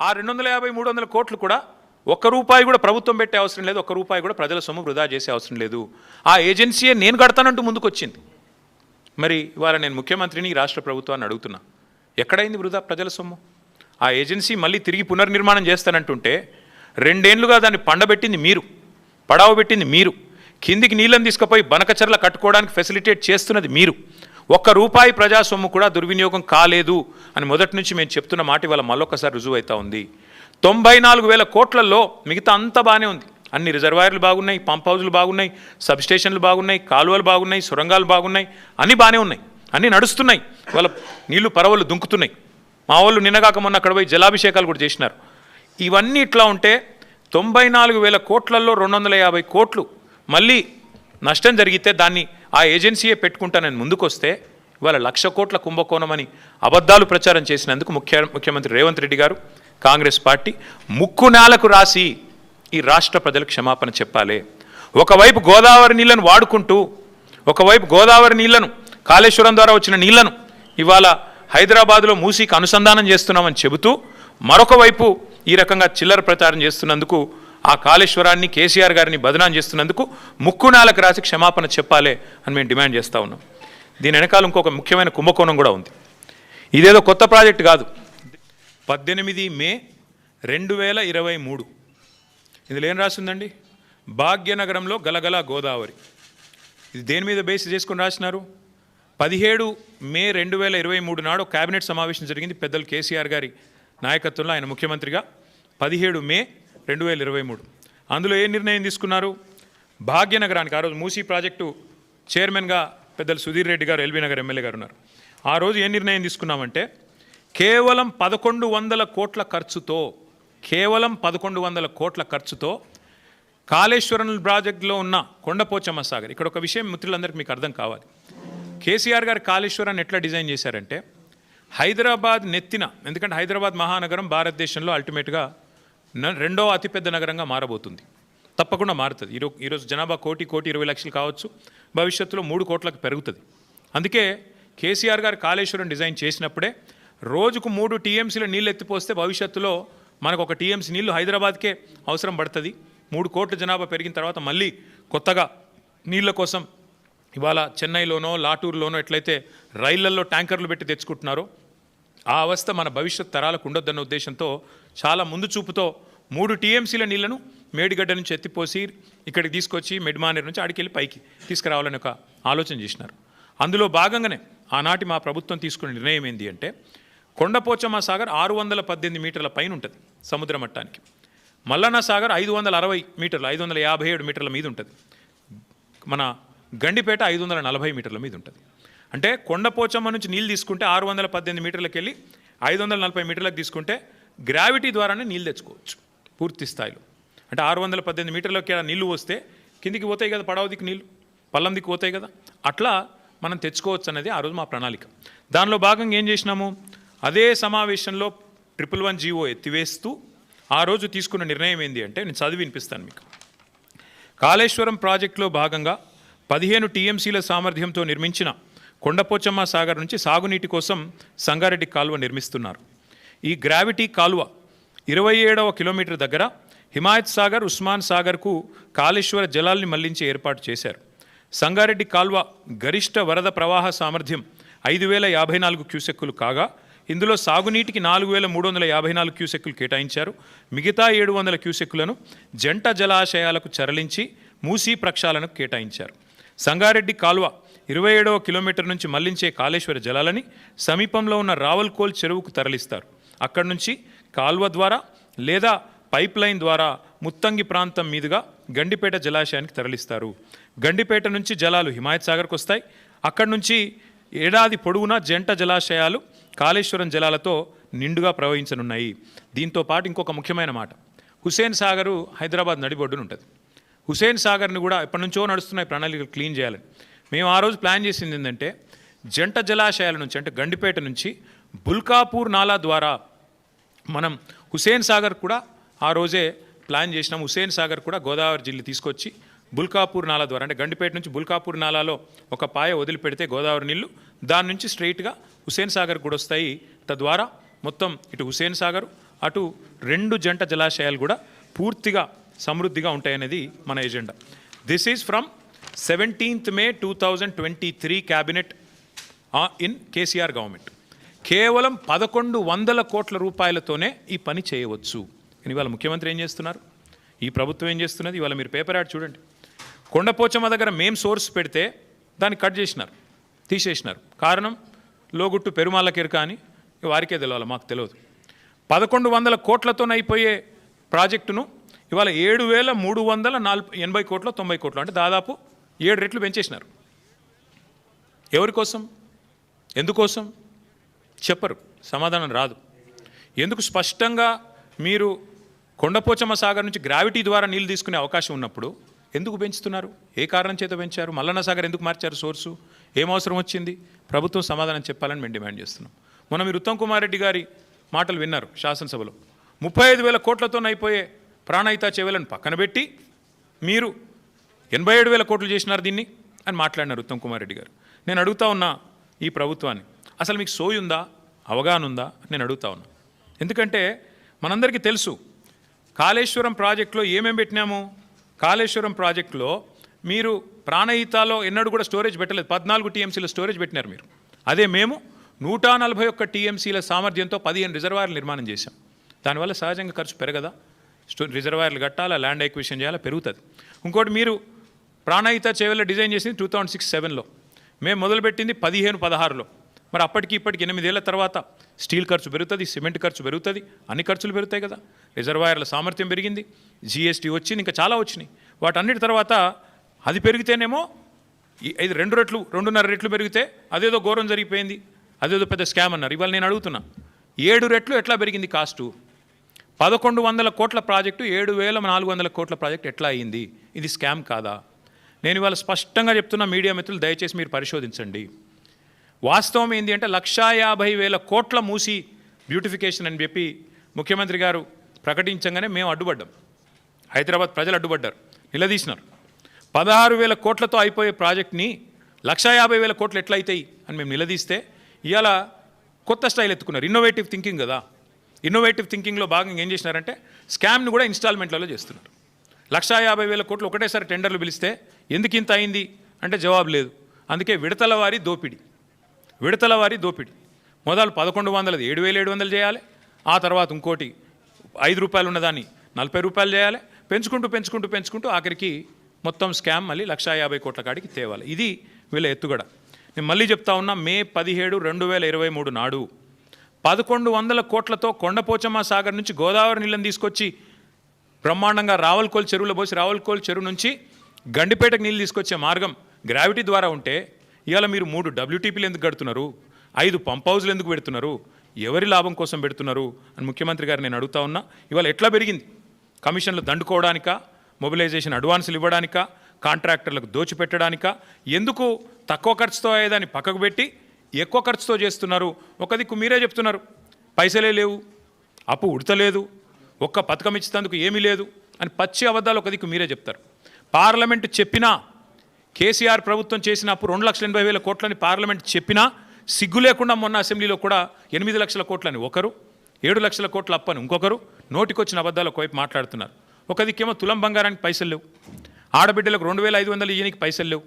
ఆ రెండు వందల యాభై మూడు వందల కోట్లు కూడా ఒక్క రూపాయి కూడా ప్రభుత్వం పెట్టే అవసరం లేదు ఒక్క రూపాయి కూడా ప్రజల సొమ్ము వృధా చేసే అవసరం లేదు. ఆ ఏజెన్సీయే నేను కడతానంటూ ముందుకొచ్చింది. మరి ఇవాళ నేను ముఖ్యమంత్రిని రాష్ట్ర ప్రభుత్వాన్ని అడుగుతున్నా. ఎక్కడైంది వృధా ప్రజల సొమ్ము? ఆ ఏజెన్సీ మళ్ళీ తిరిగి పునర్నిర్మాణం చేస్తానంటుంటే రెండేళ్ళుగా దాన్ని పండబెట్టింది మీరు పడావ పెట్టింది మీరు కిందికి నీళ్ళని తీసుకుపోయి బనకచర్ల కట్టుకోవడానికి ఫెసిలిటేట్ చేస్తున్నది మీరు. ఒక్క రూపాయి ప్రజా సొమ్ము కూడా దుర్వినియోగం కాలేదు అని మొదటి నుంచి మేము చెప్తున్న మాట ఇవాళ మళ్ళొకసారి రుజువు అవుతా ఉంది. తొంభై నాలుగు వేల కోట్లలో మిగతా అంతా బాగానే ఉంది. అన్ని రిజర్వాయర్లు బాగున్నాయి పంప్ హౌజులు బాగున్నాయి సబ్ స్టేషన్లు బాగున్నాయి కాలువలు బాగున్నాయి సొరంగాలు బాగున్నాయి అన్నీ బాగానే ఉన్నాయి. అన్నీ నడుస్తున్నాయి. వాళ్ళ నీళ్ళు పరవలు దుంకుతున్నాయి. మా వాళ్ళు నిన్నగాక మొన్న అక్కడ పోయి జలాభిషేకాలు కూడా చేసినారు. ఇవన్నీ ఇట్లా ఉంటే తొంభై నాలుగు వేల కోట్లలో రెండు వందల యాభై కోట్లు మళ్ళీ నష్టం జరిగితే దాన్ని ఆ ఏజెన్సీయే పెట్టుకుంటానని ముందుకొస్తే ఇవాళ లక్ష కోట్ల కుంభకోణం అని అబద్ధాలు ప్రచారం చేసినందుకు ముఖ్య ముఖ్యమంత్రి రేవంత్ రెడ్డి గారు కాంగ్రెస్ పార్టీ ముక్కు నేలకు రాసి ఈ రాష్ట్ర ప్రజలకు క్షమాపణ చెప్పాలి. ఒకవైపు గోదావరి నీళ్ళను వాడుకుంటూ ఒకవైపు గోదావరి నీళ్ళను కాళేశ్వరం ద్వారా వచ్చిన నీళ్ళను ఇవాళ హైదరాబాదులో మూసీకి అనుసంధానం చేస్తున్నామని చెబుతూ మరొక వైపు ఈ రకంగా చిల్లర ప్రచారం చేస్తున్నందుకు ఆ కాళేశ్వరాన్ని కేసీఆర్ గారిని బదనాం చేస్తున్నందుకు ముక్కునాలకు రాసి క్షమాపణ చెప్పాలి అని మేము డిమాండ్ చేస్తూ ఉన్నాం. దీని వెనకాల ఇంకొక ముఖ్యమైన కుంభకోణం కూడా ఉంది. ఇదేదో కొత్త ప్రాజెక్ట్ కాదు. పద్దెనిమిది మే రెండు వేల ఇరవై మూడు. ఇందులో ఏం రాసిందండి? భాగ్యనగరంలో గలగల గోదావరి. ఇది దేని మీద బేస్ చేసుకుని రాసినారు? పదిహేడు మే రెండు వేల ఇరవై మూడు నాడు కేబినెట్ సమావేశం జరిగింది పెద్దలు కేసీఆర్ గారి నాయకత్వంలో ఆయన ముఖ్యమంత్రిగా. పదిహేడు మే రెండు వేల ఇరవై మూడు. అందులో ఏ నిర్ణయం తీసుకున్నారు? భాగ్యనగరానికి. ఆ రోజు మూసీ ప్రాజెక్టు చైర్మన్గా పెద్దలు సుధీర్ రెడ్డి గారు ఎల్బీ నగర్ ఎమ్మెల్యే గారు ఉన్నారు. ఆ రోజు ఏ నిర్ణయం తీసుకున్నామంటే కేవలం పదకొండు వందల కోట్ల ఖర్చుతో కేవలం పదకొండు వందల కోట్ల ఖర్చుతో కాళేశ్వరం ప్రాజెక్టులో ఉన్న కొండపోచమ్మ సాగర్. ఇక్కడ ఒక విషయం మిత్రులందరికీ మీకు అర్థం కావాలి. కేసీఆర్ గారు కాళేశ్వరాన్ని ఎట్లా డిజైన్ చేశారంటే హైదరాబాద్ నెత్తిన ఎందుకంటే హైదరాబాద్ మహానగరం భారతదేశంలో అల్టిమేట్గా రెండో అతిపెద్ద నగరంగా మారబోతుంది. తప్పకుండా మారుతుంది. ఈరోజు ఈరోజు జనాభా కోటి కోటి ఇరవై లక్షలు కావచ్చు. భవిష్యత్తులో మూడు కోట్లకు పెరుగుతుంది. అందుకే కేసీఆర్ గారు కాళేశ్వరం డిజైన్ చేసినప్పుడే రోజుకు మూడు టీఎంసీల నీళ్ళు ఎత్తిపోస్తే భవిష్యత్తులో మనకు ఒక టీఎంసీ నీళ్ళు హైదరాబాద్కే అవసరం పడుతుంది. మూడు కోట్ల జనాభా పెరిగిన తర్వాత మళ్ళీ కొత్తగా నీళ్ళ కోసం ఇవాళ చెన్నైలోనో లాటూరులోనో ఎట్లయితే రైళ్ళల్లో ట్యాంకర్లు పెట్టి తెచ్చుకుంటున్నారో ఆ అవస్థ మన భవిష్యత్ తరాలకు ఉండొద్దన్న ఉద్దేశంతో చాలా ముందు చూపుతో మూడు టీఎంసీల నీళ్ళను మేడిగడ్డ నుంచి ఎత్తిపోసి ఇక్కడికి తీసుకొచ్చి మెడ్మానేర్ నుంచి ఆడికెళ్ళి పైకి తీసుకురావాలని ఒక ఆలోచన చేసినారు. అందులో భాగంగానే ఆనాటి మా ప్రభుత్వం తీసుకున్న నిర్ణయం ఏంటి అంటే కొండపోచమ్మ సాగర్ ఆరు వందల పద్దెనిమిది మీటర్ల పైన ఉంటుంది సముద్ర మట్టానికి. మల్లన్న సాగర్ ఐదు వందల అరవై మీటర్లు ఐదు వందల యాభై ఏడు మీటర్ల మీద ఉంటుంది. మన గండిపేట ఐదు వందల నలభై మీటర్ల మీద ఉంటుంది. అంటే కొండపోచమ్మ నుంచి నీళ్ళు తీసుకుంటే ఆరు వందల పద్దెనిమిది మీటర్లకు వెళ్ళి ఐదు వందల నలభై మీటర్లకు తీసుకుంటే గ్రావిటీ ద్వారానే నీళ్ళు తెచ్చుకోవచ్చు. పూర్తి స్థాయిలో. అంటే ఆరు వందల పద్దెనిమిది మీటర్లకి నీళ్ళు వస్తే కిందికి పోతాయి కదా పడవ దిక్కు నీళ్ళు పల్లం దిక్కు పోతాయి కదా. అట్లా మనం తెచ్చుకోవచ్చు అనేది ఆ రోజు మా ప్రణాళిక. దానిలో భాగంగా ఏం చేసినాము? అదే సమావేశంలో ట్రిపుల్ వన్ జీవో ఎత్తివేస్తూ ఆ రోజు తీసుకున్న నిర్ణయం ఏంటి అంటే నేను చదివి వినిపిస్తాను మీకు. కాళేశ్వరం ప్రాజెక్టులో భాగంగా పదిహేను టీఎంసీల సామర్థ్యంతో నిర్మించిన కొండపోచమ్మ సాగర్ నుంచి సాగునీటి కోసం సంగారెడ్డి కాలువ నిర్మిస్తున్నారు. ఈ గ్రావిటీ కాలువ ఇరవై ఏడవ కిలోమీటర్ దగ్గర హిమాయత్ సాగర్ ఉస్మాన్ సాగర్కు కాళేశ్వర జలాల్ని మళ్ళించి ఏర్పాటు చేశారు. సంగారెడ్డి కాల్వ గరిష్ట వరద ప్రవాహ సామర్థ్యం ఐదు వేల యాభై నాలుగు క్యూసెక్కులు కాగా ఇందులో సాగునీటికి నాలుగు వేల మూడు వందల యాభై నాలుగు క్యూసెక్కులు కేటాయించారు. మిగతా ఏడు వందల క్యూసెక్కులను జంట జలాశయాలకు చరలించి మూసీ ప్రక్షాళనకు కేటాయించారు. సంగారెడ్డి కాల్వ ఇరవై ఏడవ కిలోమీటర్ నుంచి మళ్ళించే కాళేశ్వర జలాలని సమీపంలో ఉన్న రావల్కోల్ చెరువుకు తరలిస్తారు. అక్కడి నుంచి కాల్వ ద్వారా లేదా పైప్ లైన్ ద్వారా ముత్తంగి ప్రాంతం మీదుగా గండిపేట జలాశయానికి తరలిస్తారు. గండిపేట నుంచి జలాలు హిమాయత్ సాగర్కు వస్తాయి. అక్కడి నుంచి ఏడాది పొడవునా జంట జలాశయాలు కాళేశ్వరం జలాలతో నిండుగా ప్రవహించనున్నాయి. దీంతో పాటు ఇంకొక ముఖ్యమైన మాట. హుసేన్ సాగరు హైదరాబాద్ నడిబొడ్డున ఉంటుంది. హుసేన్ సాగర్ని కూడా ఎప్పటి నుంచో నడుస్తున్నాయి ప్రణాళికలు క్లీన్ చేయాలని. మేము ఆ రోజు ప్లాన్ చేసింది ఏంటంటే జంట జలాశయాల నుంచి అంటే గండిపేట నుంచి బుల్కాపూర్ నాలా ద్వారా మనం హుసేన్ సాగర్ కూడా ఆ రోజే ప్లాన్ చేసినాం. హుసేన్ సాగర్ కూడా గోదావరి జిల్లా తీసుకొచ్చి బుల్కాపూర్ నాలా ద్వారా అంటే గండిపేట నుంచి బుల్కాపూర్ నాలాలో ఒక పాయ వదిలిపెడితే గోదావరి నీళ్ళు దాని నుంచి స్ట్రైట్గా హుసేన్ సాగర్ కూడా వస్తాయి. తద్వారా మొత్తం ఇటు హుసేన్ సాగర్ అటు రెండు జంట జలాశయాలు కూడా పూర్తిగా సమృద్ధిగా ఉంటాయనేది మన agenda. This is from seventeenth May two thousand twenty three cabinet in KCR government కేవలం పదకొండు వందల కోట్ల రూపాయలతోనే ఈ పని చేయవచ్చు. ఇవాళ ముఖ్యమంత్రి ఏం చేస్తున్నారు? ఈ ప్రభుత్వం ఏం చేస్తున్నది? ఇవాళ మీరు పేపర్ యాడ్ చూడండి. కొండపోచమ్మ దగ్గర మేం సోర్స్ పెడితే దాన్ని కట్ చేసినారు తీసేసినారు. కారణం? లోగుట్టు పెరుమాళ్ళకెరక అని వారికే తెలియాలి మాకు తెలియదు పదకొండు వందల కోట్లతో అయిపోయే ప్రాజెక్టును ఇవాళ ఏడు వేల మూడు వందల నాలుగు ఎనభై కోట్లు తొంభై కోట్లు అంటే దాదాపు ఏడు రెట్లు పెంచేసినారు. ఎవరి కోసం? ఎందుకోసం? చెప్పరు సమాధానం రాదు. ఎందుకు స్పష్టంగా మీరు కొండపోచమ్మ సాగర్ నుంచి గ్రావిటీ ద్వారా నీళ్ళు తీసుకునే అవకాశం ఉన్నప్పుడు ఎందుకు పెంచుతున్నారు? ఏ కారణం చేత పెంచారు? మల్లన్న సాగర్ ఎందుకు మార్చారు సోర్సు? ఏం అవసరం వచ్చింది? ప్రభుత్వం సమాధానం చెప్పాలని మేము డిమాండ్ చేస్తున్నాం. మొన్న మీరు ఉత్తమ్ కుమార్ రెడ్డి గారి మాటలు విన్నారు శాసనసభలో. ముప్పై ఐదు వేల కోట్లతోనైపోయే అయిపోయే ప్రాణహిత చెవులను పక్కన పెట్టి మీరు ఎనభై ఏడు వేల కోట్లు చేసినారు దీన్ని అని మాట్లాడినారు ఉత్తమ్ కుమార్ రెడ్డి గారు. నేను అడుగుతా ఉన్నా ఈ ప్రభుత్వాన్ని. అసలు మీకు సోయి ఉందా? అవగాహన ఉందా? నేను అడుగుతా ఉన్నా. ఎందుకంటే మనందరికీ తెలుసు కాళేశ్వరం ప్రాజెక్టులో ఏమేమి పెట్టినాము? కాళేశ్వరం ప్రాజెక్టులో మీరు ప్రాణహితాలో ఎన్నడూ కూడా స్టోరేజ్ పెట్టలేదు. పద్నాలుగు టీఎంసీల స్టోరేజ్ పెట్టినారు మీరు. అదే మేము నూట నలభై ఒక్క టీఎంసీల సామర్థ్యంతో పదిహేను రిజర్వాయర్లు నిర్మాణం చేశాం. దానివల్ల సహజంగా ఖర్చు పెరగదా? స్టో రిజర్వాయర్లు కట్టాలా? ల్యాండ్ ఎక్విషన్ చేయాలా? పెరుగుతుంది. ఇంకోటి మీరు ప్రాణహిత చేవల్లో డిజైన్ చేసింది టూ థౌజండ్ సిక్స్ సెవెన్లో. మేము మొదలుపెట్టింది పదిహేను పదహారులో. మరి అప్పటికి ఇప్పటికి ఎనిమిదేళ్ళ తర్వాత స్టీల్ ఖర్చు పెరుగుతుంది సిమెంట్ ఖర్చు పెరుగుతుంది అన్ని ఖర్చులు పెరుగుతాయి కదా. రిజర్వాయర్ల సామర్థ్యం పెరిగింది జిఎస్టీ వచ్చింది ఇంకా చాలా వచ్చినాయి. వాటన్నిటి తర్వాత అది పెరిగితేనేమో ఈ- ఇది రెండు రెట్లు రెండున్నర రెట్లు పెరిగితే అదేదో ఘోరం జరిగిపోయింది అదేదో పెద్ద స్కామ్ అన్నారు. ఇవాళ నేను అడుగుతున్నా ఏడు రెట్లు ఎట్లా పెరిగింది కాస్టు? పదకొండు వందల కోట్ల ప్రాజెక్టు ఏడు వేల నాలుగు వందల కోట్ల ప్రాజెక్టు ఎట్లా అయింది? ఇది స్కామ్ కాదా? నేను ఇవాళ స్పష్టంగా చెప్తున్న మీడియా మిత్రులు దయచేసి మీరు పరిశోధించండి. వాస్తవం ఏంటి అంటే లక్షా యాభై వేల కోట్ల మూసి బ్యూటిఫికేషన్ అని చెప్పి ముఖ్యమంత్రి గారు ప్రకటించగానే మేము అడ్డుపడ్డాం. హైదరాబాద్ ప్రజలు అడ్డుపడ్డారు. నిలదీసినారు. పదహారు వేల కోట్లతో అయిపోయే ప్రాజెక్ట్ని లక్షా యాభై వేల కోట్లు ఎట్లయితాయి అవుతాయి అని మేము నిలదీస్తే ఇవాళ కొత్త స్టైల్ ఎత్తుకున్నారు. ఇన్నోవేటివ్ థింకింగ్ కదా. ఇన్నోవేటివ్ థింకింగ్లో భాగంగా ఏం చేసినారంటే స్కామ్ని కూడా ఇన్స్టాల్మెంట్లలో చేస్తున్నారు. లక్షా యాభై వేల కోట్లు ఒకటేసారి టెండర్లు పిలిస్తే ఎందుకు ఇంత అయింది? అంటే జవాబు లేదు. అందుకే విడతల వారి దోపిడీ. విడతల వారి దోపిడీ. మొదలు పదకొండు వందలది ఏడు వేలు ఏడు వందలు చేయాలి. ఆ తర్వాత ఇంకోటి ఐదు రూపాయలు ఉన్నదాన్ని నలభై రూపాయలు చేయాలి. పెంచుకుంటూ పెంచుకుంటూ పెంచుకుంటూ ఆఖరికి మొత్తం స్కామ్ మళ్ళీ లక్షా యాభై కోట్ల కాడికి తేవాలి. ఇది వీళ్ళ ఎత్తుగడ. నేను మళ్ళీ చెప్తా ఉన్నా మే పదిహేడు రెండు వేల ఇరవై మూడు నాడు పదకొండు వందల కోట్లతో కొండపోచమ్మ సాగర్ నుంచి గోదావరి నీళ్ళని తీసుకొచ్చి బ్రహ్మాండంగా రావల్కోలు చెరువులో పోసి రావల్కోలు చెరువు నుంచి గండిపేటకు నీళ్ళు తీసుకొచ్చే మార్గం గ్రావిటీ ద్వారా ఉంటే ఇవాళ మీరు మూడు డబ్ల్యూటీపీలు ఎందుకు కడుతున్నారు? ఐదు పంప్ హౌజ్లు ఎందుకు పెడుతున్నారు? ఎవరి లాభం కోసం పెడుతున్నారు? అని ముఖ్యమంత్రి గారు నేను అడుగుతా ఉన్నా. ఇవాళ ఎట్లా పెరిగింది? కమిషన్లు దండుకోవడానికా? మొబిలైజేషన్ అడ్వాన్సులు ఇవ్వడానికా? కాంట్రాక్టర్లకు దోచిపెట్టడానికా? ఎందుకు తక్కువ ఖర్చుతో అయ్యేదాన్ని పక్కకు పెట్టి ఎక్కువ ఖర్చుతో చేస్తున్నారు? ఒక దిక్కు మీరే చెప్తున్నారు. పైసలే లేవు. అప్పు ఉడతలేదు. ఒక్క పథకం ఇచ్చినందుకు ఏమీ లేదు. అని పచ్చి అబద్ధాలు ఒక దిక్కు మీరే చెప్తారు. పార్లమెంట్ చెప్పినా కేసీఆర్ ప్రభుత్వం చేసిన అప్పు రెండు లక్షల ఎనభై వేల కోట్లని పార్లమెంట్ చెప్పినా సిగ్గు లేకుండా మొన్న అసెంబ్లీలో కూడా ఎనిమిది లక్షల కోట్లని ఒకరు ఏడు లక్షల కోట్ల అప్పని ఇంకొకరు నోటికొచ్చిన అబద్ధాలు ఒకవైపు మాట్లాడుతున్నారు. ఒక దిక్కేమో తులం బంగారానికి పైసలు లేవు. ఆడబిడ్డలకు రెండు వేల ఐదు వందలు ఇయ్యనికి పైసలు లేవు.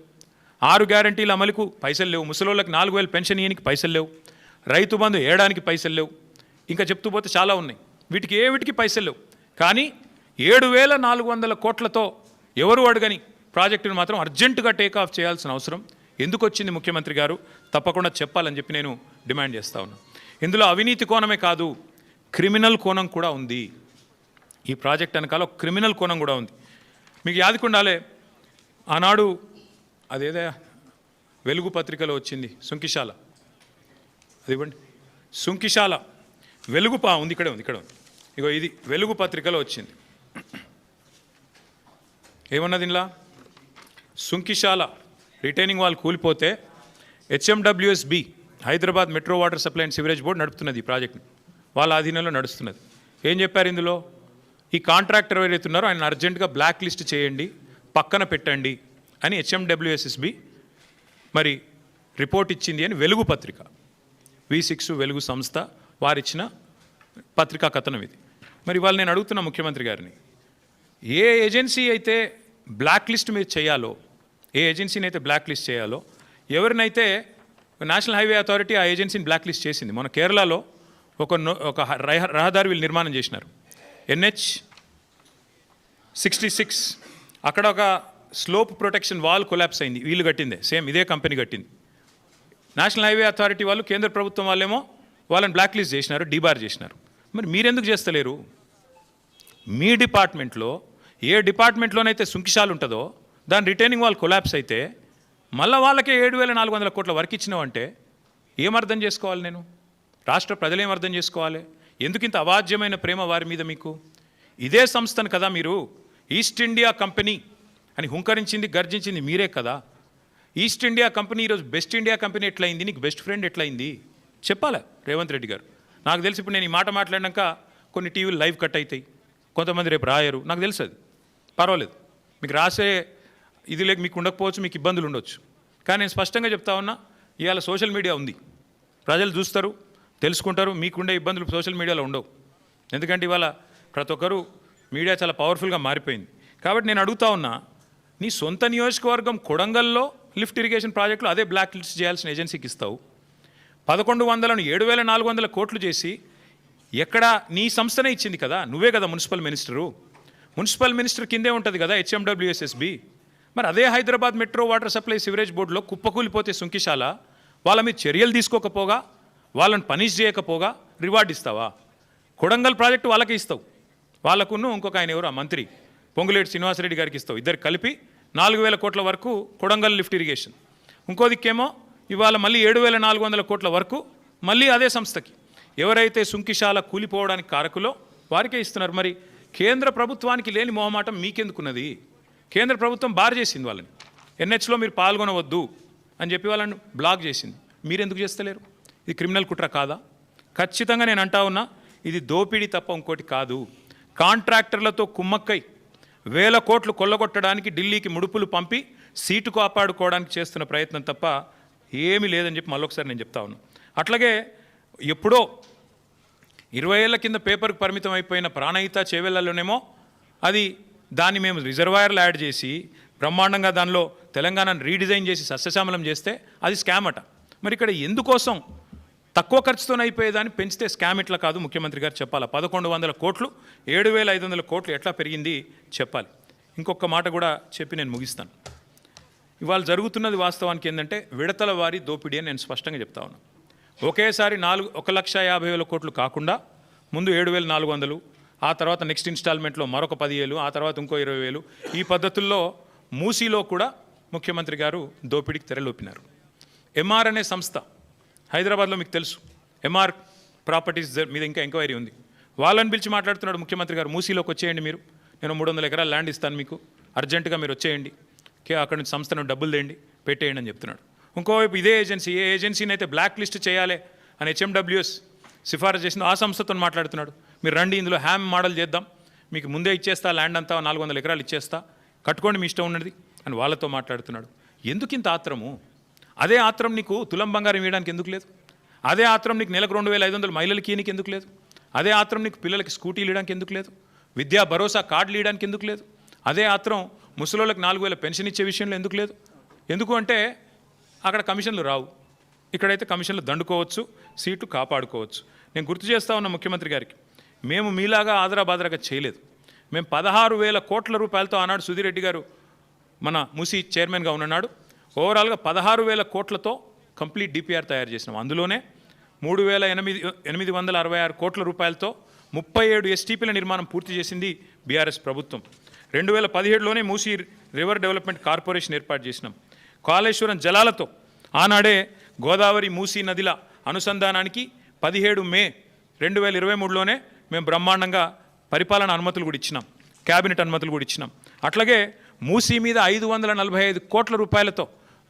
ఆరు గ్యారంటీల అమలుకు పైసలు లేవు. ముసలోళ్ళకి నాలుగు వేలు పెన్షన్ ఇయ్యనికి పైసలు లేవు. రైతు బంధు ఏడానికి పైసలు లేవు. ఇంకా చెప్తూ పోతే చాలా ఉన్నాయి. వీటికి ఏ వీటికి పైసలు లేవు. కానీ ఏడు వేల నాలుగు వందల కోట్లతో ఎవరు అడగని ప్రాజెక్టును మాత్రం అర్జెంటుగా టేక్ ఆఫ్ చేయాల్సిన అవసరం. ఎందుకు వచ్చింది ముఖ్యమంత్రి గారు? తప్పకుండా చెప్పాలని చెప్పి నేను డిమాండ్ చేస్తా ఉన్నా. ఇందులో అవినీతి కోణమే కాదు క్రిమినల్ కోణం కూడా ఉంది. ఈ ప్రాజెక్ట్ వెనకాల ఒక క్రిమినల్ కోణం కూడా ఉంది. మీకు యాదికుండాలే ఆనాడు అదేదే వెలుగు పత్రికలో వచ్చింది సుంకిశాల. అది ఇవ్వండి. సుంకిశాల. వెలుగు పా ఉంది ఇక్కడే ఉంది ఇక్కడ ఉంది. ఇగో ఇది వెలుగు పత్రికలో వచ్చింది. ఏమన్నది ఇలా Sunkishala retaining wall కూలిపోతే HMWSB Hyderabad metro water supply and sewerage board నడుపుతున్నది ఈ ప్రాజెక్ట్ని. వాళ్ళ ఆధీనంలో నడుస్తున్నది. ఏం చెప్పారు ఇందులో? ఈ కాంట్రాక్టర్ ఎవరైతే ఉన్నారో ఆయన అర్జెంటుగా బ్లాక్ లిస్ట్ చేయండి పక్కన పెట్టండి అని హెచ్ఎండబ్ల్యూఎస్ఎస్బి మరి రిపోర్ట్ ఇచ్చింది అని వెలుగు పత్రిక వి సిక్స్ వెలుగు సంస్థ వారిచ్చిన పత్రికా కథనం ఇది. మరి వాళ్ళు నేను అడుగుతున్న ముఖ్యమంత్రి గారిని ఏ ఏజెన్సీ అయితే బ్లాక్ లిస్ట్ మీరు చేయాలో ఏ ఏజెన్సీని అయితే బ్లాక్ లిస్ట్ చేయాలో ఎవరినైతే నేషనల్ హైవే అథారిటీ ఆ ఏజెన్సీని బ్లాక్ లిస్ట్ చేసింది మన కేరళలో ఒక నో- ఒక రహ- రహదారి వీళ్ళు నిర్మాణం చేసినారు. ఎన్హెచ్ సిక్స్టీ సిక్స్ అక్కడ ఒక స్లోప్ ప్రొటెక్షన్ వాల్ కొలాప్స్ అయింది వీళ్ళు కట్టిందే సేమ్ ఇదే కంపెనీ కట్టింది. నేషనల్ హైవే అథారిటీ వాళ్ళు కేంద్ర ప్రభుత్వం వాళ్ళేమో వాళ్ళని బ్లాక్ లిస్ట్ చేసినారు డీబార్ చేసినారు. మరి మీరెందుకు చేస్తలేరు? మీ డిపార్ట్మెంట్లో ఏ డిపార్ట్మెంట్లోనైతే సుంకిశాలు ఉంటుందో దాని రిటైనింగ్ వాళ్ళు కొలాప్స్ అయితే మళ్ళీ వాళ్ళకే ఏడు వేల నాలుగు వందల కోట్ల వర్క్ ఇచ్చినావంటే ఏం అర్థం చేసుకోవాలి నేను? రాష్ట్ర ప్రజలు ఏమర్థం అర్థం చేసుకోవాలి? ఎందుకు ఇంత అవాజ్యమైన ప్రేమ వారి మీద మీకు? ఇదే సంస్థను కదా మీరు ఈస్ట్ ఇండియా కంపెనీ అని హుంకరించింది గర్జించింది మీరే కదా. ఈస్ట్ ఇండియా కంపెనీ ఈరోజు బెస్ట్ ఇండియా కంపెనీ ఎట్లయింది? నీకు బెస్ట్ ఫ్రెండ్ ఎట్లయింది? చెప్పాలి రేవంత్ రెడ్డి గారు? నాకు తెలిసి ఇప్పుడు నేను ఈ మాట మాట్లాడినాక కొన్ని టీవీలు లైవ్ కట్ అవుతాయి కొంతమంది రేపు రాయరు. నాకు తెలుసు అది. పర్వాలేదు. మీకు రాసే ఇది లేక మీకు ఉండకపోవచ్చు మీకు ఇబ్బందులు ఉండొచ్చు. కానీ నేను స్పష్టంగా చెప్తా ఉన్నా ఇవాళ సోషల్ మీడియా ఉంది. ప్రజలు చూస్తారు తెలుసుకుంటారు మీకుండే ఇబ్బందులు సోషల్ మీడియాలో ఉండవు. ఎందుకంటే ఇవాళ ప్రతి ఒక్కరు మీడియా చాలా పవర్ఫుల్గా మారిపోయింది. కాబట్టి నేను అడుగుతా ఉన్నా నీ సొంత నియోజకవర్గం కొడంగల్లో లిఫ్ట్ ఇరిగేషన్ ప్రాజెక్టులు అదే బ్లాక్ లిస్ట్ చేయాల్సిన ఏజెన్సీకి ఇస్తావు. పదకొండు వందలను ఏడు వేల నాలుగు వందల కోట్లు చేసి ఎక్కడ నీ సంస్థనే ఇచ్చింది కదా? నువ్వే కదా మున్సిపల్ మినిస్టరు. మున్సిపల్ మినిస్టర్ కిందే ఉంటుంది కదా హెచ్ఎండబ్ల్యూఎస్ఎస్బి మరి అదే Hyderabad metro water supply sewerage బోర్డులో కుప్పకూలిపోతే సుంకిశాల? వాళ్ళ మీద చర్యలు తీసుకోకపోగా? వాళ్ళని పనిష్ చేయకపోగా? రివార్డ్ ఇస్తావా? కొడంగల్ ప్రాజెక్టు వాళ్ళకే ఇస్తావు. వాళ్ళకును ఇంకొక ఆయన ఎవరు? ఆ మంత్రి పొంగులేటి శ్రీనివాసరెడ్డి గారికి ఇస్తావు. ఇద్దరు కలిపి నాలుగు వేల కోట్ల వరకు కొడంగల్ లిఫ్ట్ ఇరిగేషన్. ఇంకో దిక్కేమో ఇవాళ మళ్ళీ ఏడు వేల నాలుగు వందల కోట్ల వరకు మళ్ళీ అదే సంస్థకి. ఎవరైతే సుంకిశాల కూలిపోవడానికి కారకులో వారికే ఇస్తున్నారు. మరి కేంద్ర ప్రభుత్వానికి లేని మొహమాటం మీకెందుకున్నది? కేంద్ర ప్రభుత్వం బార్ చేసింది వాళ్ళని. ఎన్హెచ్లో మీరు పాల్గొనవద్దు అని చెప్పి వాళ్ళని బ్లాక్ చేసింది. మీరెందుకు చేస్తలేరు? ఇది క్రిమినల్ కుట్ర కాదా? ఖచ్చితంగా నేను అంటా ఉన్నా ఇది దోపిడీ తప్ప ఇంకోటి కాదు. కాంట్రాక్టర్లతో కుమ్మక్కై వేల కోట్లు కొల్లగొట్టడానికి ఢిల్లీకి ముడుపులు పంపి సీటు కాపాడుకోవడానికి చేస్తున్న ప్రయత్నం తప్ప ఏమీ లేదని చెప్పి మళ్ళొకసారి నేను చెప్తా ఉన్నా. అట్లాగే ఎప్పుడో ఇరవై ఏళ్ళ కింద పేపర్కు పరిమితం అయిపోయిన ప్రాణహిత చేవెళ్ళలోనేమో అది దాన్ని మేము రిజర్వాయర్లు యాడ్ చేసి బ్రహ్మాండంగా దానిలో తెలంగాణను రీడిజైన్ చేసి సస్యశ్యామలం చేస్తే అది స్కామ్ అట. మరి ఇక్కడ ఎందుకోసం తక్కువ ఖర్చుతోనే అయిపోయేదాన్ని పెంచితే స్కామ్ ఇట్లా కాదు ముఖ్యమంత్రి గారు చెప్పాలి. పదకొండు వందల కోట్లు ఏడు వేల ఐదు వందల కోట్లు ఎట్లా పెరిగింది చెప్పాలి. ఇంకొక మాట కూడా చెప్పి నేను ముగిస్తాను. ఇవాళ జరుగుతున్నది వాస్తవానికి ఏంటంటే విడతల వారి దోపిడీ అని నేను స్పష్టంగా చెప్తా ఉన్నాను ఒకేసారి నాలుగు ఒక లక్ష యాభై వేల కోట్లు కాకుండా ముందు ఏడు వేల నాలుగు వందలు ఆ తర్వాత నెక్స్ట్ ఇన్స్టాల్మెంట్లో మరొక పదివేలు ఆ తర్వాత ఇంకో ఇరవై వేలు. ఈ పద్ధతుల్లో మూసీలో కూడా ముఖ్యమంత్రి గారు దోపిడీకి తెరలోపినారు. ఎంఆర్ అనే సంస్థ హైదరాబాద్లో మీకు తెలుసు. ఎంఆర్ ప్రాపర్టీస్ మీద ఇంకా ఎంక్వైరీ ఉంది. వాళ్ళని పిలిచి మాట్లాడుతున్నాడు ముఖ్యమంత్రి గారు మూసీలోకి వచ్చేయండి మీరు. నేను మూడు వందల ఎకరాల ల్యాండ్ ఇస్తాను మీకు. అర్జెంటుగా మీరు వచ్చేయండి. కే అక్కడ నుంచి సంస్థను డబ్బులు తేండి పెట్టేయండి అని చెప్తున్నాడు. ఇంకోవైపు ఇదే ఏజెన్సీ ఏ ఏజెన్సీని అయితే బ్లాక్ లిస్ట్ చేయాలి అని హెచ్ఎండబ్ల్యూఎస్ సిఫారసు చేసిందో ఆ సంస్థతో మాట్లాడుతున్నాడు. మీరు రండి ఇందులో హ్యామ్ మోడల్ చేద్దాం. మీకు ముందే ఇచ్చేస్తా ల్యాండ్ అంతా నాలుగు వందల ఎకరాలు ఇచ్చేస్తా. కట్టుకోండి మీ ఇష్టం ఉన్నది అని వాళ్ళతో మాట్లాడుతున్నాడు. ఎందుకు ఇంత ఆత్రము? అదే ఆత్రం నీకు తులం బంగారం ఇవ్వడానికి ఎందుకు లేదు? అదే ఆత్రం నీకు నెలకు రెండు వేల ఐదు వందలు మహిళలకి ఈయనకి ఎందుకు లేదు? అదే ఆత్రం నీకు పిల్లలకి స్కూటీలు ఇవ్వడానికి ఎందుకు లేదు? విద్యా భరోసా కార్డులు ఇవ్వడానికి ఎందుకు లేదు? అదే ఆత్రం ముసలోళ్ళకి నాలుగు వేల పెన్షన్ ఇచ్చే విషయంలో ఎందుకు లేదు? ఎందుకు అంటే అక్కడ కమిషన్లు రావు. ఇక్కడైతే కమిషన్లు దండుకోవచ్చు సీటు కాపాడుకోవచ్చు. నేను గుర్తు చేస్తా ఉన్న ముఖ్యమంత్రి గారికి మేము మీలాగా ఆదరాబాదరాగా చేయలేదు. మేము పదహారు వేల కోట్ల రూపాయలతో ఆనాడు సుధీరెడ్డి గారు మన ముసి చైర్మన్గా ఉన్నాడు ఓవరాల్గా పదహారు వేల కోట్లతో కంప్లీట్ డిపిఆర్ తయారు చేసినాం. అందులోనే మూడు వేల ఎనిమిది ఎనిమిది వందల అరవై ఆరు కోట్ల రూపాయలతో ముప్పై ఏడు ఎస్టీపీల నిర్మాణం పూర్తి చేసింది బీఆర్ఎస్ ప్రభుత్వం. రెండు వేల పదిహేడులోనే మూసీ రివర్ డెవలప్మెంట్ కార్పొరేషన్ ఏర్పాటు చేసినాం. కాళేశ్వరం జలాలతో ఆనాడే గోదావరి మూసీ నదిల అనుసంధానానికి పదిహేడు మే రెండు వేల ఇరవై మూడులోనే మేము బ్రహ్మాండంగా పరిపాలన అనుమతులు కూడా ఇచ్చినాం. క్యాబినెట్ అనుమతులు కూడా ఇచ్చినాం. అట్లాగే మూసీ మీద ఐదు వందల నలభై ఐదు కోట్ల రూపాయలతో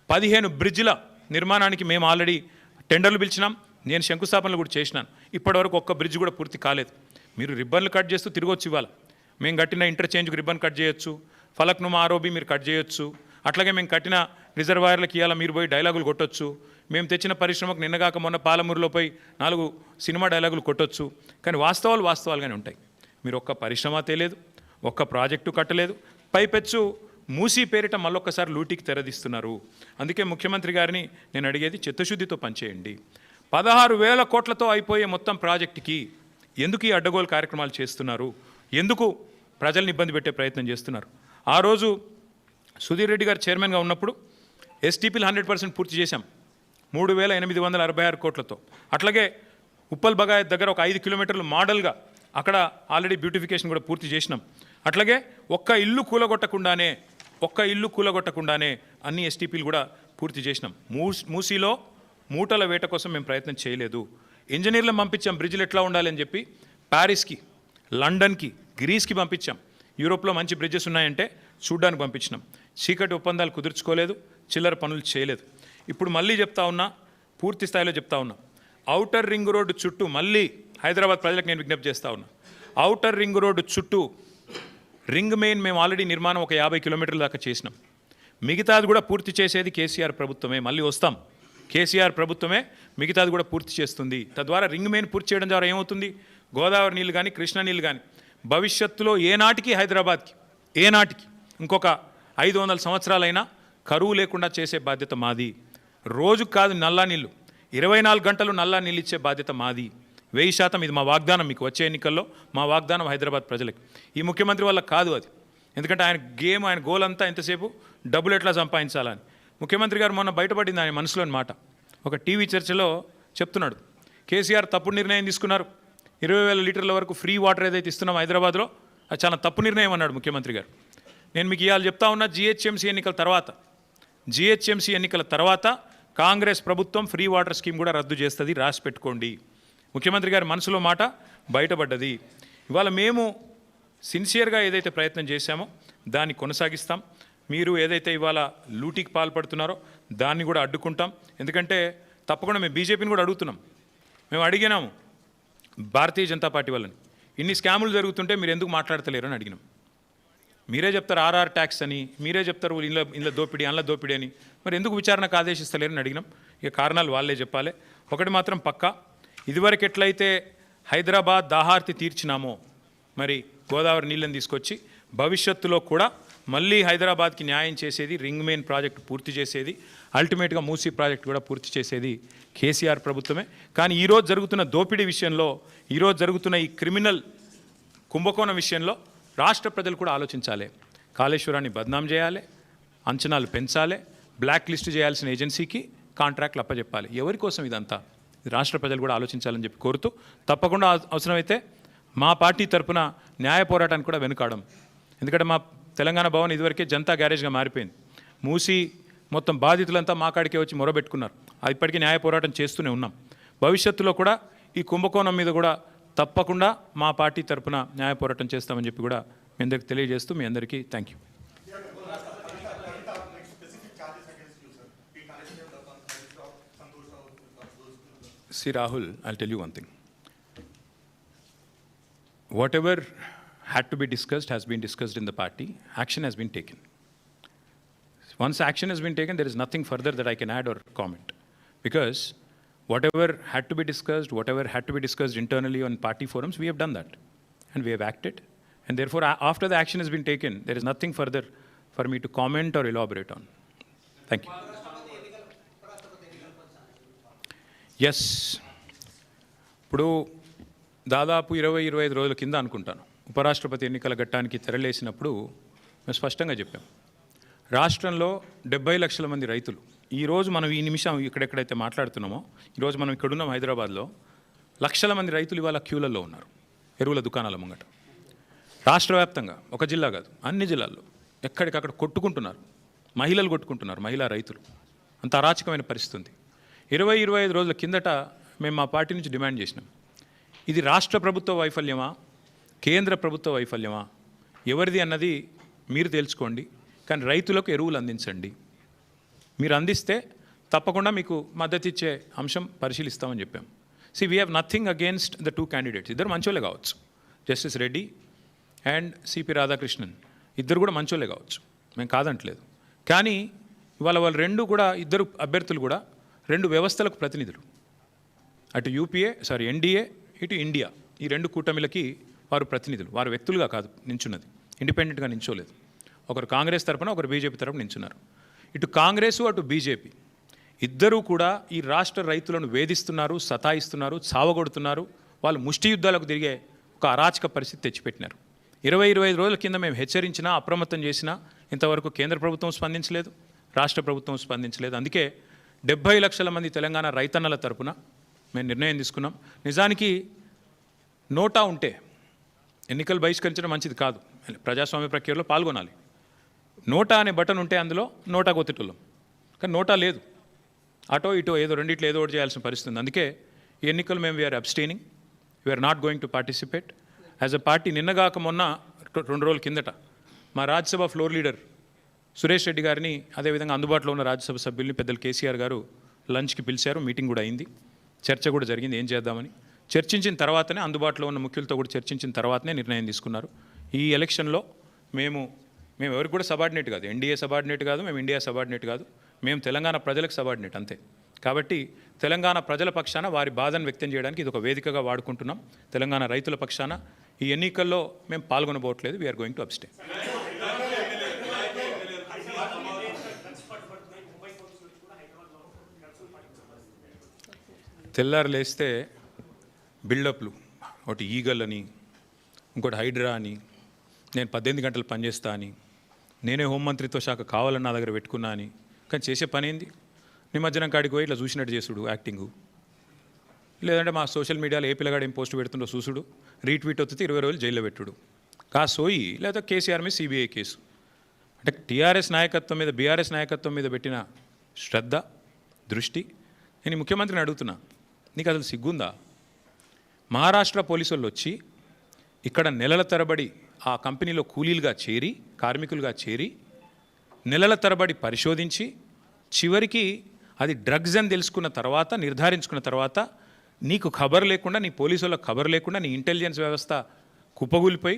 పదిహేను బ్రిడ్జిల నిర్మాణానికి మేము ఆల్రెడీ టెండర్లు పిలిచినాం. నేను శంకుస్థాపనలు కూడా చేసినాను. ఇప్పటివరకు ఒక్క బ్రిడ్జ్ కూడా పూర్తి కాలేదు. మీరు రిబ్బన్లు కట్ చేస్తూ తిరగొచ్చు ఇవాళ. మేము కట్టిన ఇంటర్చేంజ్కి రిబ్బన్ కట్ చేయొచ్చు. ఫలక్నుమా ఆరోబి మీరు కట్ చేయొచ్చు. అట్లాగే మేము కట్టిన రిజర్వాయర్లకి ఇవాళ మీరు పోయి డైలాగులు కొట్టొచ్చు. మేము తెచ్చిన పరిశ్రమకు నిన్నగాక మొన్న పాలమూరులో పోయి నాలుగు సినిమా డైలాగులు కొట్టొచ్చు. కానీ వాస్తవాలు వాస్తవాలుగానే ఉంటాయి. మీరు ఒక్క పరిశ్రమ తెలియదు ఒక్క ప్రాజెక్టు కట్టలేదు పైపెచ్చు మూసీ పేరిట మళ్ళొక్కసారి లూటీకి తెరదీస్తున్నారు. అందుకే ముఖ్యమంత్రి గారిని నేను అడిగేది చిత్తశుద్ధితో పనిచేయండి. పదహారు వేల కోట్లతో అయిపోయే మొత్తం ప్రాజెక్టుకి ఎందుకు ఈ అడ్డగోలు కార్యక్రమాలు చేస్తున్నారు? ఎందుకు ప్రజల్ని ఇబ్బంది పెట్టే ప్రయత్నం చేస్తున్నారు? ఆ రోజు సుధీర్ రెడ్డి గారు చైర్మన్గా ఉన్నప్పుడు ఎస్టీపీలు హండ్రెడ్ పర్సెంట్ పూర్తి చేశాం. మూడు వేల ఎనిమిది వందల అరవై ఆరు కోట్లతో. అట్లాగే ఉప్పల్ బగాయత్ దగ్గర ఒక ఐదు కిలోమీటర్లు మోడల్గా అక్కడ ఆల్రెడీ బ్యూటిఫికేషన్ కూడా పూర్తి చేసినాం. అట్లాగే ఒక్క ఇల్లు కూలగొట్టకుండానే ఒక్క ఇల్లు కూలగొట్టకుండానే అన్ని ఎస్టీపీలు కూడా పూర్తి చేసినాం. మూ మూసీలో మూటల వేట కోసం మేము ప్రయత్నం చేయలేదు. ఇంజనీర్లను పంపించాం బ్రిడ్జ్లు ఎట్లా ఉండాలి అని చెప్పి ప్యారిస్కి లండన్కి గ్రీస్కి పంపించాం. యూరోప్లో మంచి బ్రిడ్జెస్ ఉన్నాయంటే చూడ్డానికి పంపించినాం. చీకటి ఒప్పందాలు కుదుర్చుకోలేదు చిల్లర పనులు చేయలేదు. ఇప్పుడు మళ్ళీ చెప్తా ఉన్నా పూర్తి స్థాయిలో చెప్తా ఉన్నా. ఔటర్ రింగ్ రోడ్డు చుట్టూ మళ్ళీ హైదరాబాద్ ప్రజలకు నేను విజ్ఞప్తి చేస్తా ఉన్నా. ఔటర్ రింగ్ రోడ్డు చుట్టూ రింగ్ మెయిన్ మేము ఆల్రెడీ నిర్మాణం ఒక యాభై కిలోమీటర్ల దాకా చేసినాం. మిగతాది కూడా పూర్తి చేసేది కేసీఆర్ ప్రభుత్వమే మళ్ళీ వస్తాం. కేసీఆర్ ప్రభుత్వమే మిగతాది కూడా పూర్తి చేస్తుంది. తద్వారా రింగ్ మెయిన్ పూర్తి చేయడం ద్వారా ఏమవుతుంది? గోదావరి నీళ్ళు కానీ కృష్ణా నీళ్ళు కానీ భవిష్యత్తులో ఏనాటికి హైదరాబాద్కి ఏనాటికి ఇంకొక ఐదు వందల సంవత్సరాలైనా కరువు లేకుండా చేసే బాధ్యత మాది. రోజుకు కాదు నల్లా నీళ్ళు. ఇరవై నాలుగు గంటలు నల్లా నీళ్ళు ఇచ్చే బాధ్యత మాది. వెయ్యి శాతం ఇది మా వాగ్దానం మీకు వచ్చే ఎన్నికల్లో మా వాగ్దానం హైదరాబాద్ ప్రజలకు. ఈ ముఖ్యమంత్రి వల్ల కాదు అది. ఎందుకంటే ఆయన గేమ్ ఆయన గోల్ అంతా ఎంతసేపు డబ్బులు ఎట్లా సంపాదించాలని. ముఖ్యమంత్రి గారు మొన్న బయటపడింది ఆయన మనసులోని మాట. ఒక టీవీ చర్చలో చెప్తున్నాడు. కేసీఆర్ తప్పు నిర్ణయం తీసుకున్నారు. ఇరవై వేల లీటర్ల వరకు ఫ్రీ వాటర్ ఏదైతే ఇస్తున్నాం హైదరాబాద్లో అది చాలా తప్పు నిర్ణయం అన్నాడు ముఖ్యమంత్రి గారు. నేను మీకు ఇవాళ చెప్తా ఉన్నా జిహెచ్ఎంసీ ఎన్నికల తర్వాత జిహెచ్ఎంసీ ఎన్నికల తర్వాత కాంగ్రెస్ ప్రభుత్వం ఫ్రీ వాటర్ స్కీమ్ కూడా రద్దు చేస్తుంది రాసి పెట్టుకోండి. ముఖ్యమంత్రి గారి మనసులో మాట బయటపడ్డది. ఇవాళ మేము సిన్సియర్గా ఏదైతే ప్రయత్నం చేశామో దాన్ని కొనసాగిస్తాం. మీరు ఏదైతే ఇవాళ లూటీకి పాల్పడుతున్నారో దాన్ని కూడా అడ్డుకుంటాం. ఎందుకంటే తప్పకుండా మేము బీజేపీని కూడా అడుగుతున్నాం. మేము అడిగినాము భారతీయ జనతా పార్టీ వాళ్ళని. ఇన్ని స్కాములు జరుగుతుంటే మీరు ఎందుకు మాట్లాడతలేరు అని అడిగినాం. మీరే చెప్తారు ఆర్ఆర్ ట్యాక్స్ అని మీరే చెప్తారు ఇంట్లో ఇంట్లో దోపిడీ అందులో దోపిడీ అని. మరి ఎందుకు విచారణకు ఆదేశిస్తలేరని అడిగినాం. ఇక కారణాలు వాళ్ళే చెప్పాలి. ఒకటి మాత్రం పక్కా. ఇదివరకు ఎట్లయితే హైదరాబాద్ దాహార్తి తీర్చినామో మరి గోదావరి నీళ్ళని తీసుకొచ్చి భవిష్యత్తులో కూడా మళ్ళీ హైదరాబాద్కి న్యాయం చేసేది రింగ్ మెయిన్ ప్రాజెక్ట్ పూర్తి చేసేది అల్టిమేట్గా మూసీ ప్రాజెక్ట్ కూడా పూర్తి చేసేది కేసీఆర్ ప్రభుత్వమే. కానీ ఈరోజు జరుగుతున్న దోపిడీ విషయంలో ఈరోజు జరుగుతున్న ఈ క్రిమినల్ కుంభకోణం విషయంలో రాష్ట్ర ప్రజలు కూడా ఆలోచించాలి. కాళేశ్వరాన్ని బద్నాం చేయాలి అంచనాలు పెంచాలి బ్లాక్ లిస్ట్ చేయాల్సిన ఏజెన్సీకి కాంట్రాక్ట్లు అప్పచెప్పాలి ఎవరి కోసం ఇదంతా? రాష్ట్ర ప్రజలు కూడా ఆలోచించాలని చెప్పి కోరుతూ తప్పకుండా అవసరమైతే మా పార్టీ తరపున న్యాయ పోరాటానికి కూడా వెనుకాడం. ఎందుకంటే మా తెలంగాణ భవన్ ఇదివరకే జనతా గ్యారేజ్గా మారిపోయింది. మూసి మొత్తం బాధితులంతా మా కాడికే వచ్చి మొరబెట్టుకున్నారు. అది ఇప్పటికీ న్యాయ పోరాటం చేస్తూనే ఉన్నాం. భవిష్యత్తులో కూడా ఈ కుంభకోణం మీద కూడా తప్పకుండా మా పార్టీ తరపున న్యాయ పోరాటం చేస్తామని చెప్పి కూడా మీ అందరికి తెలియజేస్తూ మీ అందరికీ thank you. See Rahul I tell you one thing whatever had to be discussed has been discussed in the party action has been taken once action has been taken there is nothing further that I can add our comment because whatever had to be discussed, whatever had to be discussed internally on party forums, we have done that. And we have acted. And therefore, after the action has been taken, there is nothing further for me to comment or elaborate on. Thank you. Yes ఇప్పుడు దాదాపు ఇరవై ఇరవై ఐదు రోజుల కింద అనుకుంటాను ఉపరాష్ట్రపతి ఎన్నికల ఘట్టానికి తెరలేసినప్పుడు మేము స్పష్టంగా చెప్పాం రాష్ట్రంలో డెబ్బై లక్షల మంది రైతులు ఈరోజు మనం ఈ నిమిషం ఇక్కడెక్కడైతే మాట్లాడుతున్నామో ఈరోజు మనం ఇక్కడున్నాం హైదరాబాద్లో లక్షల మంది రైతులు ఇవాళ క్యూలలో ఉన్నారు ఎరువుల దుకాణాల ముంగట. రాష్ట్ర వ్యాప్తంగా ఒక జిల్లా కాదు అన్ని జిల్లాల్లో ఎక్కడికక్కడ కొట్టుకుంటున్నారు మహిళలు కొట్టుకుంటున్నారు మహిళా రైతులు. అంత అరాచకమైన పరిస్థితి ఇరవై ఇరవై ఐదు రోజుల కిందట మేము మా పార్టీ నుంచి డిమాండ్ చేసినాం. ఇది రాష్ట్ర ప్రభుత్వ వైఫల్యమా కేంద్ర ప్రభుత్వ వైఫల్యమా? ఎవరిది అన్నది మీరు తెలుసుకోండి కానీ రైతులకు ఎరువులు అందించండి. మీరు అందిస్తే తప్పకుండా మీకు మద్దతు ఇచ్చే అంశం పరిశీలిస్తామని చెప్పాం. See we have nothing against the two candidates ఇద్దరు మంచోళ్ళే కావచ్చు. Justice Reddy and CP Radhakrishnan ఇద్దరు కూడా మంచోళ్ళే కావచ్చు. మేము కాదంటలేదు. కానీ ఇవాళ వాళ్ళు రెండు కూడా ఇద్దరు అభ్యర్థులు కూడా రెండు వ్యవస్థలకు ప్రతినిధులు. అటు యూపీఏ సారీ ఎన్డీఏ ఇటు ఇండియా ఈ రెండు కూటమిలకి వారు ప్రతినిధులు. వారు వ్యక్తులుగా కాదు నించున్నది. ఇండిపెండెంట్గా నించోలేదు. ఒకరు కాంగ్రెస్ తరపున ఒకరు బీజేపీ తరపున నించున్నారు. ఇటు కాంగ్రెసు అటు బీజేపీ. ఇద్దరూ కూడా ఈ రాష్ట్ర రైతులను వేధిస్తున్నారు సతాయిస్తున్నారు చావగొడుతున్నారు. వాళ్ళు ముష్టి యుద్ధాలకు తిరిగే ఒక అరాచక పరిస్థితి తెచ్చిపెట్టినారు. ఇరవై ఇరవై ఐదు రోజుల కింద మేము హెచ్చరించినా అప్రమత్తం చేసినా ఇంతవరకు కేంద్ర ప్రభుత్వం స్పందించలేదు రాష్ట్ర ప్రభుత్వం స్పందించలేదు. అందుకే డెబ్బై లక్షల మంది తెలంగాణ రైతన్నల తరపున మేము నిర్ణయం తీసుకున్నాం. నిజానికి నోటా ఉంటే ఎన్నికలు బహిష్కరించడం మంచిది కాదు. ప్రజాస్వామ్య ప్రక్రియలో పాల్గొనాలి. నోటా అనే బటన్ ఉంటే అందులో నోటా కొత్తటోళ్ళం కానీ నోటా లేదు. అటో ఇటో ఏదో రెండిట్లో ఏదో ఒకటి చేయాల్సిన పరిస్థితి ఉంది. అందుకే ఈ ఎన్నికలు మేము we're abstaining we're not going to participate as a party నిన్నగాక మొన్న రెండు రోజుల కిందట మా రాజ్యసభ ఫ్లోర్ లీడర్ సురేష్ రెడ్డి గారిని అదేవిధంగా అందుబాటులో ఉన్న రాజ్యసభ సభ్యుల్ని పెద్దలు కేసీఆర్ గారు లంచ్కి పిలిచారు. మీటింగ్ కూడా అయింది. చర్చ కూడా జరిగింది. ఏం చేద్దామని. చర్చించిన తర్వాతనే అందుబాటులో ఉన్న ముఖ్యులతో కూడా చర్చించిన తర్వాతనే నిర్ణయం తీసుకున్నారు. ఈ ఎలక్షన్లో మేము మేము ఎవరికి కూడా సబార్డినేట్ కాదు. ఎన్డీఏ సబార్డినేట్ కాదు మేము ఇండియా సబార్డినేట్ కాదు. మేము తెలంగాణ ప్రజలకు సబార్డినేట్ అంతే. కాబట్టి తెలంగాణ ప్రజల పక్షాన వారి బాధను వ్యక్తం చేయడానికి ఇది ఒక వేదికగా వాడుకుంటున్నాం. తెలంగాణ రైతుల పక్షాన ఈ ఎన్నికల్లో మేము పాల్గొనబోట్లేదు వీఆర్ గోయింగ్ టు అబ్స్టే తెల్లారు లేస్తే బిల్డప్లు ఒకటి ఈగల్ అని ఇంకోటి హైడ్రా అని నేను పద్దెనిమిది గంటలు పనిచేస్తా అని నేనే హోంమంత్రిత్వ శాఖ కావాలని నా దగ్గర పెట్టుకున్నా అని. కానీ చేసే పని ఏంది? నిమజ్జనం కాడికి పోయి ఇట్లా చూసినట్టు చేసుడు యాక్టింగు. లేదంటే మా సోషల్ మీడియాలో ఏ పిల్లగాడు ఏం పోస్ట్ పెడుతుండో చూసుడు రీట్వీట్ వస్తే ఇరవై రోజులు జైల్లో పెట్టుడు. కా సోయి లేదా కేసీఆర్ మీద సిబిఐ కేసు. అంటే టీఆర్ఎస్ నాయకత్వం మీద బీఆర్ఎస్ నాయకత్వం మీద పెట్టిన శ్రద్ధ దృష్టి నేను ముఖ్యమంత్రిని అడుగుతున్నా. నీకు అసలు సిగ్గుందా? మహారాష్ట్ర పోలీసు వచ్చి ఇక్కడ నెలల తరబడి ఆ కంపెనీలో కూలీలుగా చేరి కార్మికులుగా చేరి నెలల తరబడి పరిశోధించి చివరికి అది డ్రగ్స్ అని తెలుసుకున్న తర్వాత నిర్ధారించుకున్న తర్వాత నీకు ఖబర్ లేకుండా నీ పోలీసు వాళ్ళకి ఖబర్ లేకుండా నీ ఇంటెలిజెన్స్ వ్యవస్థ కుప్పగూలిపోయి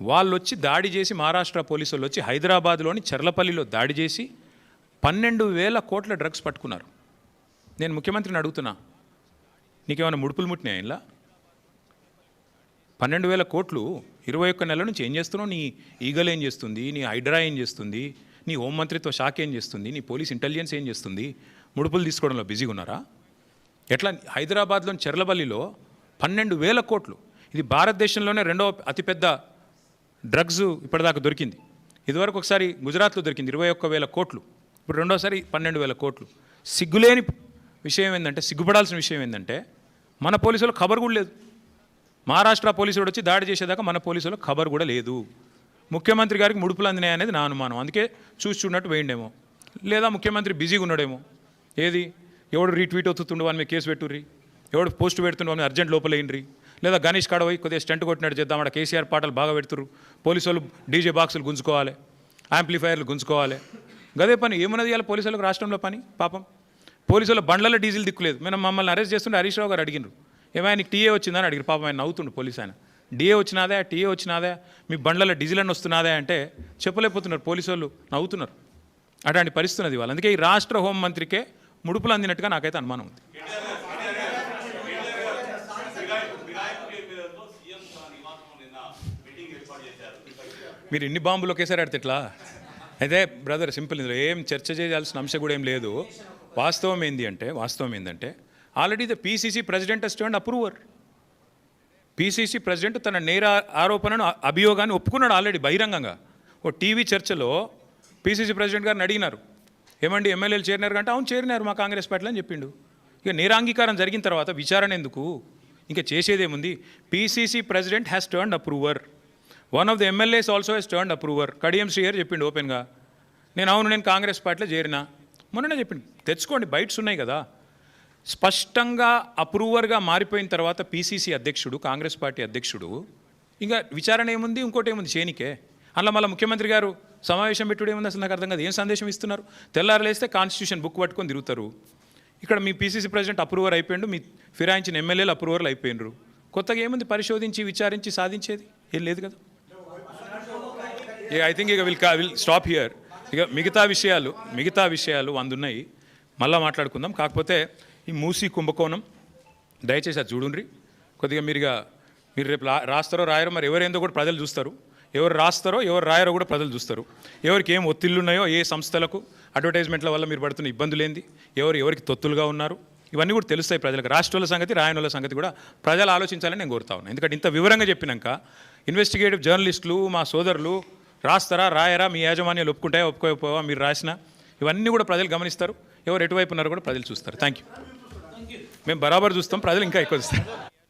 వాళ్ళు వచ్చి దాడి చేసి మహారాష్ట్ర పోలీసు వాళ్ళు వచ్చి హైదరాబాద్లోని చర్లపల్లిలో దాడి చేసి పన్నెండు వేల కోట్ల డ్రగ్స్ పట్టుకున్నారు. నేను ముఖ్యమంత్రిని అడుగుతున్నా నీకేమైనా ముడుపులు ముట్టినాయి ఇలా పన్నెండు వేల కోట్లు ఇరవై ఒక్క నెల నుంచి ఏం చేస్తున్నావు? నీ ఈగల్ ఏం చేస్తుంది? నీ హైడ్రా ఏం చేస్తుంది? నీ హోంమంత్రిత్వ శాఖ ఏం చేస్తుంది? నీ పోలీస్ ఇంటెలిజెన్స్ ఏం చేస్తుంది? ముడుపులు తీసుకోవడంలో బిజీగా ఉన్నారా? ఎట్లా? హైదరాబాద్లోని చెర్లబల్లిలో పన్నెండు వేల కోట్లు. ఇది భారతదేశంలోనే రెండవ అతిపెద్ద డ్రగ్స్ ఇప్పటిదాకా దొరికింది. ఇదివరకు ఒకసారి గుజరాత్లో దొరికింది ఇరవై ఒక్క వేల కోట్లు. ఇప్పుడు రెండోసారి పన్నెండు వేల కోట్లు. సిగ్గులేని విషయం ఏంటంటే సిగ్గుపడాల్సిన విషయం ఏంటంటే మన పోలీసులు ఖబర్ కూడా లేదు. మహారాష్ట్ర పోలీసుడు వచ్చి దాడి చేసేదాకా మన పోలీసులో ఖబర్ కూడా లేదు. ముఖ్యమంత్రి గారికి ముడుపులు అందినాయి అనేది నా అనుమానం. అందుకే చూసి చూడనట్టు వేయండేమో. లేదా ముఖ్యమంత్రి బిజీగా ఉన్నాడేమో. ఏది? ఎవడు రీట్వీట్ అవుతుండు అని మీరు కేసు పెట్టుర్రి? ఎవడు పోస్ట్ పెడుతుండో అని అర్జెంట్ లోపలేయండ్రి లేదా గణేష్ కాడ పోయి కొద్దిగా స్టంట్ కొట్టినట్టు చేద్దాం అక్కడ కేసీఆర్ పాటలు బాగా పెడుతురు పోలీసు వాళ్ళు డీజే బాక్సులు గుంజుకోవాలి యాంప్లిఫైర్లు గుంజుకోవాలి. గదే పని? ఏమున్నది ఇవాళ పోలీసులకు రాష్ట్రంలో పని? పాపం. పోలీసుల బండ్లలో డీజిల్ దిక్కులేదు. మేము మమ్మల్ని అరెస్ట్ చేస్తుంటే హరీష్ రావు గారు అడిగినారు ఏమైనా టీఏ వచ్చిందని అడిగారు. పాపం ఆయన నవ్వుతుండు పోలీస్ ఆయన. డిఏ వచ్చినాదే టీఏ వచ్చినాదే మీ బండ్లలో డీజిల్ అని అంటే చెప్పలేకపోతున్నారు పోలీసు వాళ్ళు నవ్వుతున్నారు. అటువంటి పరిస్థితి ఉన్నది వాళ్ళు అందుకే ఈ రాష్ట్ర హోంమంత్రికే ముడుపులు అందినట్టుగా నాకైతే అనుమానం ఉంది. మీరు ఇన్ని బాంబులు ఒకేసారి ఆడితే ఎట్లా? అయితే బ్రదర్ సింపుల్ ఇందులో ఏం చర్చ చేయాల్సిన అంశం కూడా ఏం లేదు. వాస్తవం ఏంది అంటే వాస్తవం ఏంటంటే already the PCC president stand approver PCC president తన నేర ఆరోపణను అభియోగాన్ని ఒప్పుకున్నాడు ఆల్రెడీ బహిరంగంగా. ఓ టీవీ చర్చలో పీసీసీ ప్రెసిడెంట్ గారిని అడిగినారు. ఏమండి ఎమ్మెల్యేలు చేరినారు కంటే అవును చేరినారు మా కాంగ్రెస్ పార్టీలో అని చెప్పిండు. ఇక నేరాంగీకారం జరిగిన తర్వాత విచారణ ఎందుకు? ఇంకా చేసేదేముంది? PCC president has turn approver one of the MLAs also has turn approver Kadiyam Srihari చెప్పిండు ఓపెన్గా నేను అవును నేను కాంగ్రెస్ పార్టీలో చేరినా. మొన్ననే చెప్పిండు. తెచ్చుకోండి బైట్స్ ఉన్నాయి కదా. స్పష్టంగా అప్రూవర్గా మారిపోయిన తర్వాత పీసీసీ అధ్యక్షుడు కాంగ్రెస్ పార్టీ అధ్యక్షుడు ఇంకా విచారణ ఏముంది ఇంకోటి ఏముంది చేనికే. అందులో మళ్ళీ ముఖ్యమంత్రి గారు సమావేశం పెట్టుడు ఏముంది అసలు నాకు అర్థం కాదు ఏం సందేశం ఇస్తున్నారు? తెల్లారలేస్తే కాన్స్టిట్యూషన్ బుక్ పట్టుకొని తిరుగుతారు. ఇక్కడ మీ పీసీసీ ప్రెసిడెంట్ అప్రూవర్ అయిపోయిండు మీ ఫిరాయించిన ఎమ్మెల్యేలు అప్రూవర్లు అయిపోయినరు కొత్తగా ఏముంది పరిశోధించి విచారించి సాధించేది? ఏం లేదు కదా. ఐ థింక్ ఇక విల్ విల్ స్టాప్ హియర్ ఇక మిగతా విషయాలు మిగతా విషయాలు వంద మళ్ళీ మాట్లాడుకుందాం. కాకపోతే ఈ మూసి కుంభకోణం దయచేసి అది చూడుండ్రి. కొద్దిగా మీరుగా మీరు రేపు రా- రాస్తారో రాయరో మరి ఎవరేందో కూడా ప్రజలు చూస్తారు. ఎవరు రాస్తారో ఎవరు రాయరో కూడా ప్రజలు చూస్తారు. ఎవరికి ఏం ఒత్తిళ్ళు ఉన్నాయో ఏ సంస్థలకు అడ్వర్టైజ్మెంట్ల వల్ల మీరు పడుతున్న ఇబ్బందులు ఏంది ఎవరు ఎవరికి తొత్తులుగా ఉన్నారు ఇవన్నీ కూడా తెలుస్తాయి ప్రజలకు. రాష్ట్రాల సంగతి రాయనుల సంగతి కూడా ప్రజలు ఆలోచించాలని నేను కోరుతా ఉన్నాను ఎందుకంటే ఇంత వివరంగా చెప్పినాక ఇన్వెస్టిగేటివ్ జర్నలిస్టులు మా సోదరులు రాస్తారా రాయరా మీ యాజమాన్యాలు ఒప్పుకుంటాయా ఒప్పుకోకపోవా మీరు రాసిన ఇవన్నీ కూడా ప్రజలు గమనిస్తారు. ఎవరు ఎటువైపు ఉన్నారో కూడా ప్రజలు చూస్తారు. థ్యాంక్ యూ మేము బరాబర్ చూస్తాం ప్రజలు ఇంకా ఎక్కువ చూస్తారు.